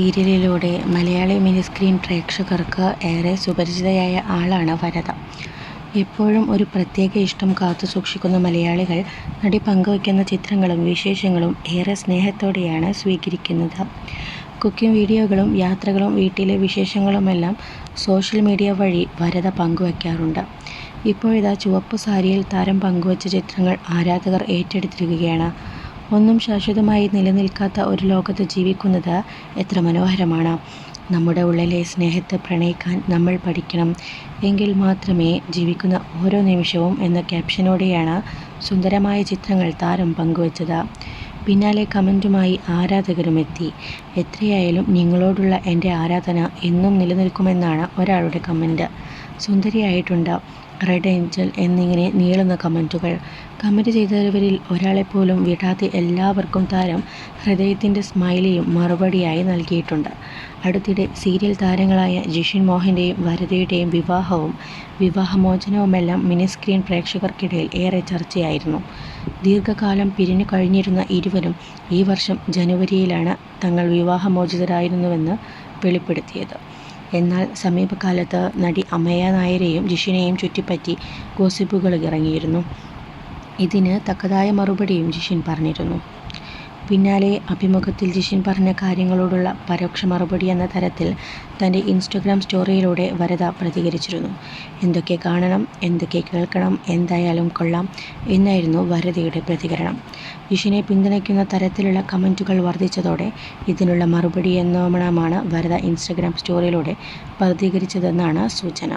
സീരിയലിലൂടെ Malayali mini screen പ്രേക്ഷകർക്ക് ഏറെ സുപരിചിതയായ ആളാണ് വരദ. എപ്പോഴും ഒരു പ്രത്യേക ഇഷ്ടം കാത്തു സൂക്ഷിക്കുന്ന മലയാളികൾ നടി പങ്കുവയ്ക്കുന്ന ചിത്രങ്ങളും വിശേഷങ്ങളും ഏറെ സ്നേഹത്തോടെയാണ് സ്വീകരിക്കുന്നത്. കുക്കിംഗ് വീഡിയോകളും യാത്രകളും വീട്ടിലെ വിശേഷങ്ങളുമെല്ലാം സോഷ്യൽ മീഡിയ വഴി വരദ പങ്കുവയ്ക്കാറുണ്ട്. ഇപ്പോഴിതാ ചുവപ്പ് സാരിയിൽ താരം പങ്കുവച്ച ചിത്രങ്ങൾ ആരാധകർ ഏറ്റെടുത്തിരിക്കുകയാണ്. ഒന്നും ശാശ്വതമായി നിലനിൽക്കാത്ത ഒരു ലോകത്ത് ജീവിക്കുന്നത് എത്ര മനോഹരമാണ്. നമ്മുടെ ഉള്ളിലെ സ്നേഹത്തെ പ്രണയിക്കാൻ നമ്മൾ പഠിക്കണം. എങ്കിൽ മാത്രമേ ജീവിക്കുന്ന ഓരോ നിമിഷവും എന്ന ക്യാപ്ഷനോടെയാണ് സുന്ദരമായ ചിത്രങ്ങൾ താരം പങ്കുവച്ചത്. പിന്നാലെ കമന്റുമായി ആരാധകരും എത്തി എത്രയായാലും നിങ്ങളോടുള്ള എന്റെ ആരാധന എന്നും നിലനിൽക്കുമെന്നാണ് ഒരാളുടെ കമന്റ്. സുന്ദരിയായിട്ടുണ്ട്, റെഡ് ഏഞ്ചൽ എന്നിങ്ങനെ നീളുന്ന കമന്റുകൾ കമന്റ് ചെയ്തവരിൽ ഒരാളെപ്പോലും വിടാതെ എല്ലാവർക്കും താരം ഹൃദയത്തിന്റെ സ്മൈലിയും മറുപടിയായി നൽകിയിട്ടുണ്ട്. അടുത്തിടെ സീരിയൽ താരങ്ങളായ ജിഷിൻ മോഹന്റെയും വരതയുടെയും വിവാഹവും വിവാഹമോചനവുമെല്ലാം മിനിസ്ക്രീൻ പ്രേക്ഷകർക്കിടയിൽ ഏറെ ചർച്ചയായിരുന്നു. ദീർഘകാലം പിരിഞ്ഞു കഴിഞ്ഞിരുന്ന ഇരുവരും ഈ വർഷം ജനുവരിയിലാണ് തങ്ങൾ വിവാഹമോചിതരായിരുന്നുവെന്ന് വെളിപ്പെടുത്തിയത്. എന്നാൽ സമീപകാലത്ത് നടി അമയ നായരെയും ജിഷിനെയും ചുറ്റിപ്പറ്റി ഗോസിപ്പുകൾ ഇറങ്ങിയിരുന്നു ഇതിന് തക്കതായ മറുപടിയും ജിഷിൻ പറഞ്ഞിരുന്നു. പിന്നാലെ അഭിമുഖത്തിൽ ജിഷിൻ പറഞ്ഞ കാര്യങ്ങളോടുള്ള പരോക്ഷ മറുപടി എന്ന തരത്തിൽ തന്റെ ഇൻസ്റ്റഗ്രാം സ്റ്റോറിയിലൂടെ വരദ പ്രതികരിച്ചിരുന്നു. എന്തൊക്കെ കാണണം, എന്തൊക്കെ കേൾക്കണം, എന്തായാലും കൊള്ളാം എന്നായിരുന്നു വരദയുടെ പ്രതികരണം. ജിഷിനെ പിന്തുണയ്ക്കുന്ന തരത്തിലുള്ള കമന്റുകൾ വർദ്ധിച്ചതോടെ ഇതിനുള്ള മറുപടി എന്നോണമാണ് വരദ ഇൻസ്റ്റഗ്രാം സ്റ്റോറിയിലൂടെ പ്രതികരിച്ചതെന്നാണ് സൂചന.